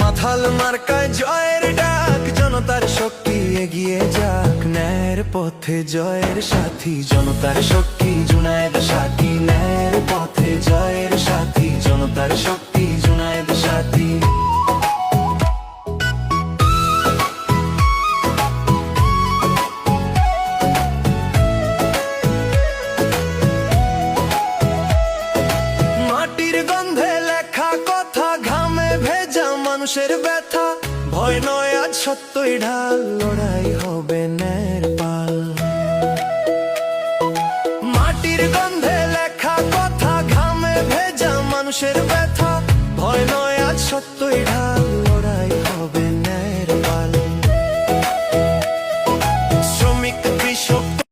মাথাল মার্কায় জয়ের ডাক, জনতার শক্তি এগিয়ে যাক। ন্যায়ের পথে জয়ের সাথী, জনতার শক্তি জুনায়ের সাথী ন্যায়ের পথে জয়ের সাথী, জনতার শক্তি মানুষের ব্যথা, ভয় নয় আজ সত্যই ঢাল, লড়াই হবে নের পাল। মাটির গন্ধে লেখা কথা, ঘামে ভেজা মানুষের ব্যথা, ভয় নয় আজ সত্য